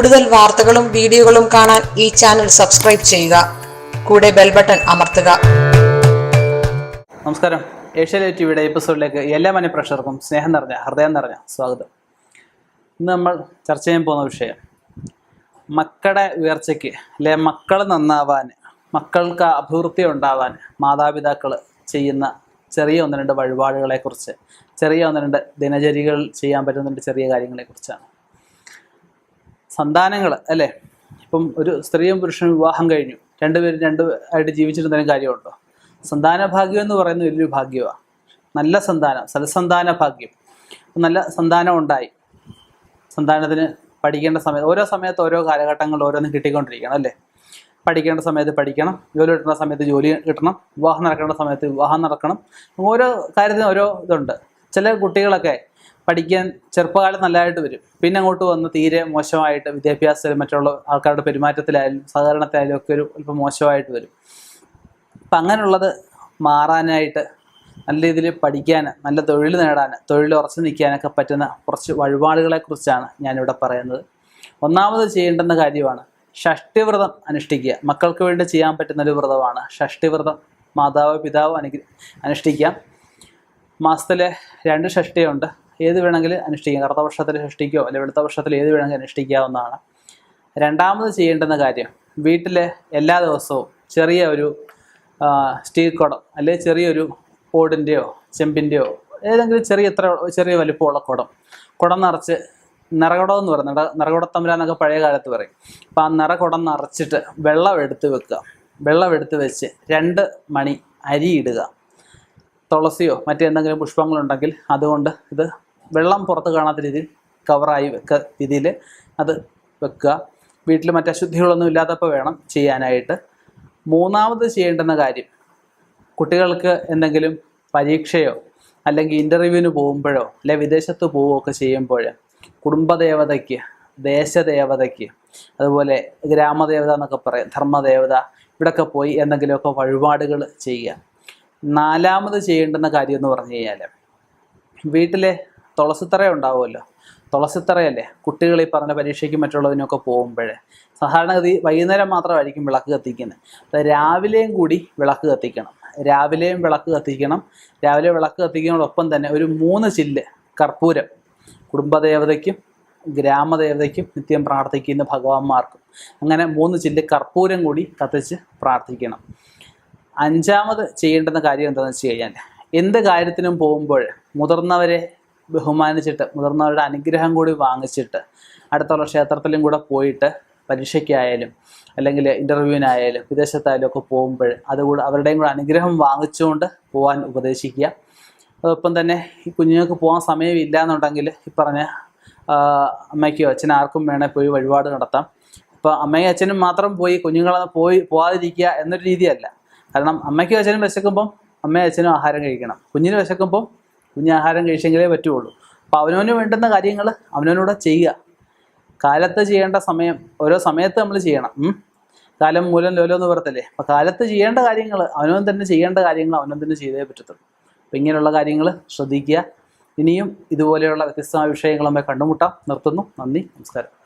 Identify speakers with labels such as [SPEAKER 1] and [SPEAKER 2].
[SPEAKER 1] കൂടുതൽ വാർത്തകളും വീഡിയോകളും കാണാൻ ഈ ചാനൽ സബ്സ്ക്രൈബ് ചെയ്യുക. കൂടെ ബെൽ ബട്ടൺ അമർത്തുക.
[SPEAKER 2] നമസ്കാരം. ഏഷ്യാനെറ്റ് ടിവിയുടെ എപ്പിസോഡിലേക്ക് എല്ലാ മനപ്രേക്ഷകർക്കും സ്നേഹം നിറഞ്ഞ ഹൃദയം നിറഞ്ഞ സ്വാഗതം. ഇന്ന് നമ്മൾ ചർച്ച ചെയ്യാൻ പോകുന്ന വിഷയം മക്കളുടെ ഉയർച്ചയ്ക്ക് അല്ലെ മക്കൾ നന്നാവാൻ മക്കൾക്ക് അഭിവൃദ്ധി ഉണ്ടാവാൻ മാതാപിതാക്കൾ ചെയ്യുന്ന ചെറിയ ഒന്ന് രണ്ട് വഴിപാടുകളെക്കുറിച്ച് ചെറിയ ഒന്ന് രണ്ട് ദിനചര്യകൾ ചെയ്യാൻ പറ്റുന്ന ചെറിയ കാര്യങ്ങളെക്കുറിച്ചാണ്. സന്താനങ്ങൾ അല്ലേ? ഇപ്പം ഒരു സ്ത്രീയും പുരുഷനും വിവാഹം കഴിഞ്ഞു. രണ്ടുപേരും രണ്ടു ആയിട്ട് ജീവിച്ചിരുന്നതിനും കാര്യമുണ്ടോ? സന്താന ഭാഗ്യം എന്ന് പറയുന്നത് വലിയൊരു ഭാഗ്യമാണ് നല്ല സന്താനം സൽസന്താന ഭാഗ്യം. നല്ല സന്താനം ഉണ്ടായി. സന്താനത്തിന് പഠിക്കേണ്ട സമയത്ത് ഓരോ സമയത്ത് ഓരോ കാലഘട്ടങ്ങളിൽ ഓരോന്നും കിട്ടിക്കൊണ്ടിരിക്കണം അല്ലേ? പഠിക്കേണ്ട സമയത്ത് പഠിക്കണം ജോലി കിട്ടുന്ന സമയത്ത് ജോലി കിട്ടണം വിവാഹം നടക്കേണ്ട സമയത്ത് വിവാഹം നടക്കണം. ഓരോ കാര്യത്തിനും ഓരോ ഇതുണ്ട്. ചില കുട്ടികളൊക്കെ പഠിക്കാൻ ചെറുപ്പകാലം നല്ലതായിട്ട് വരും. പിന്നെ അങ്ങോട്ട് വന്ന് തീരെ മോശമായിട്ട് വിദ്യാഭ്യാസത്തിലും മറ്റുള്ള ആൾക്കാരുടെ പെരുമാറ്റത്തിലായാലും സഹകരണത്തിലായാലും ഒക്കെ ഒരു അല്പം മോശമായിട്ട് വരും. അപ്പം അങ്ങനെയുള്ളത് മാറാനായിട്ട് നല്ല രീതിയിൽ പഠിക്കാൻ നല്ല തൊഴിൽ നേടാൻ തൊഴിൽ ഉറച്ചു നിൽക്കാനൊക്കെ പറ്റുന്ന കുറച്ച് വഴിപാടുകളെ കുറിച്ചാണ് ഞാനിവിടെ പറയുന്നത്. ഒന്നാമത് ചെയ്യേണ്ടുന്ന കാര്യമാണ് ഷഷ്ടിവ്രതം അനുഷ്ഠിക്കുക. മക്കൾക്ക് വേണ്ടി ചെയ്യാൻ പറ്റുന്ന ഒരു വ്രതമാണ് ഷഷ്ടിവ്രതം. മാതാവ് പിതാവ് അനുഗ്രഹ അനുഷ്ഠിക്കാം. മാസത്തിലെ രണ്ട് ഷഷ്ടിയുണ്ട്. ഏത് വേണമെങ്കിലും അനുഷ്ഠിക്കാം. കറുത്ത വർഷത്തിൽ ഷഷ്ടിക്കോ അല്ലെങ്കിൽ വെളുത്ത വർഷത്തിൽ ഏത് വേണമെങ്കിലും അനുഷ്ഠിക്കാവുന്നതാണ്. രണ്ടാമത് ചെയ്യേണ്ടുന്ന കാര്യം വീട്ടിൽ എല്ലാ ദിവസവും ചെറിയ ഒരു സ്റ്റീൽ കുടം അല്ലെങ്കിൽ ചെറിയൊരു ഓടിന്റെയോ ചെമ്പിന്റെയോ ഏതെങ്കിലും ചെറിയ എത്ര ചെറിയ വലിപ്പമുള്ള കുടം. കുടം നിറച്ച് നിറകുടം എന്ന് പറയുന്നത് നിറ- നിറകുടത്തമ്പല എന്നൊക്കെ പഴയ കാലത്ത് പറയും. അപ്പോൾ ആ നിറകുടം നിറച്ചിട്ട് വെള്ളം എടുത്ത് വെക്കുക. വെള്ളം എടുത്ത് വെച്ച് രണ്ട് മണി അരി ഇടുക. തുളസിയോ മറ്റെന്തെങ്കിലും പുഷ്പങ്ങളുണ്ടെങ്കിൽ അതുകൊണ്ട് ഇത് വെള്ളം പുറത്ത് കാണാത്ത രീതിയിൽ കവറായി വെക്ക രീതിയിൽ അത് വെക്കുക. വീട്ടിൽ മറ്റ് അശുദ്ധികളൊന്നും ഇല്ലാത്തപ്പോൾ വേണം ചെയ്യാനായിട്ട്. മൂന്നാമത് ചെയ്യേണ്ടുന്ന കാര്യം കുട്ടികൾക്ക് എന്തെങ്കിലും പരീക്ഷയോ അല്ലെങ്കിൽ ഇന്റർവ്യൂവിന് പോകുമ്പോഴോ അല്ലെ വിദേശത്ത് പോവുകയൊക്കെ ചെയ്യുമ്പോൾ കുടുംബദേവതയ്ക്ക് ദേശദേവതയ്ക്ക് അതുപോലെ ഗ്രാമദേവത എന്നൊക്കെ പറയാം ധർമ്മദേവത ഇവിടെയൊക്കെ പോയി എന്തെങ്കിലുമൊക്കെ വഴിപാടുകൾ ചെയ്യുക. നാലാമത് ചെയ്യേണ്ടുന്ന കാര്യം എന്ന് പറഞ്ഞു കഴിഞ്ഞാൽ വീട്ടിലെ തുളസിത്തറ ഉണ്ടാവുമല്ലോ. തുളസിത്തറയല്ലേ? കുട്ടികൾ ഈ പറഞ്ഞ പരീക്ഷയ്ക്കും മറ്റുള്ളതിനൊക്കെ പോകുമ്പോഴേ സാധാരണഗതി വൈകുന്നേരം മാത്രമായിരിക്കും വിളക്ക് കത്തിക്കുന്നത്. രാവിലെയും കൂടി വിളക്ക് കത്തിക്കണം. രാവിലെയും വിളക്ക് കത്തിക്കണം. രാവിലെ വിളക്ക് കത്തിക്കുന്നതോടൊപ്പം തന്നെ ഒരു മൂന്ന് ചില്ല് കർപ്പൂരം കുടുംബദേവതയ്ക്കും ഗ്രാമദേവതയ്ക്കും നിത്യം പ്രാർത്ഥിക്കുന്ന ഭഗവാന്മാർക്കും. അങ്ങനെ മൂന്ന് ചില്ല് കർപ്പൂരം കൂടി കത്തിച്ച് പ്രാർത്ഥിക്കണം. അഞ്ചാമത് ചെയ്യേണ്ടുന്ന കാര്യം എന്താണെന്ന് വെച്ച് കഴിഞ്ഞാൽ എന്ത് കാര്യത്തിനും പോകുമ്പോൾ മുതിർന്നവരെ ബഹുമാനിച്ചിട്ട് മുതിർന്നവരുടെ അനുഗ്രഹം കൂടി വാങ്ങിച്ചിട്ട് അടുത്തുള്ള ക്ഷേത്രത്തിലും കൂടെ പോയിട്ട് പരീക്ഷയ്ക്കായാലും അല്ലെങ്കിൽ ഇന്റർവ്യൂവിനായാലും വിദേശത്തായാലും ഒക്കെ പോകുമ്പോൾ അതുകൂടെ അവരുടെയും കൂടെ അനുഗ്രഹം വാങ്ങിച്ചുകൊണ്ട് പോകാൻ ഉപദേശിക്കുക. അതോടൊപ്പം തന്നെ ഈ കുഞ്ഞുങ്ങൾക്ക് പോകാൻ സമയമില്ല എന്നുണ്ടെങ്കിൽ ഈ പറഞ്ഞ അമ്മയ്ക്കോ അച്ഛനോ ആർക്കും വേണേൽ പോയി വഴിപാട് നടത്താം. ഇപ്പോൾ അമ്മയും അച്ഛനും മാത്രം പോയി കുഞ്ഞുങ്ങളെ പോയി പോകാതിരിക്കുക എന്നൊരു രീതിയല്ല. കാരണം അമ്മയ്ക്കും അച്ഛനും വിശക്കുമ്പം അമ്മയും അച്ഛനും ആഹാരം കഴിക്കണം. കുഞ്ഞിന് വിശക്കുമ്പം കുഞ്ഞ് ആഹാരം കഴിച്ചെങ്കിലേ പറ്റുള്ളൂ. അപ്പോൾ അവനവന് വേണ്ടുന്ന കാര്യങ്ങൾ അവനവനൂടെ ചെയ്യുക. കാലത്ത് ചെയ്യേണ്ട സമയം ഓരോ സമയത്ത് നമ്മൾ ചെയ്യണം. കാലം മൂലം ലോലം എന്ന് പറയത്തില്ലേ? അപ്പോൾ കാലത്ത് ചെയ്യേണ്ട കാര്യങ്ങൾ അവനവൻ തന്നെ ചെയ്യേണ്ട കാര്യങ്ങൾ അവനവൻ തന്നെ ചെയ്തേ പറ്റത്തുള്ളൂ. അപ്പോൾ ഇങ്ങനെയുള്ള കാര്യങ്ങൾ ശ്രദ്ധിക്കുക. ഇനിയും ഇതുപോലെയുള്ള വ്യത്യസ്തമായ വിഷയങ്ങളുമായി കണ്ടുമുട്ടാം. നിർത്തുന്നു. നന്ദി. നമസ്കാരം.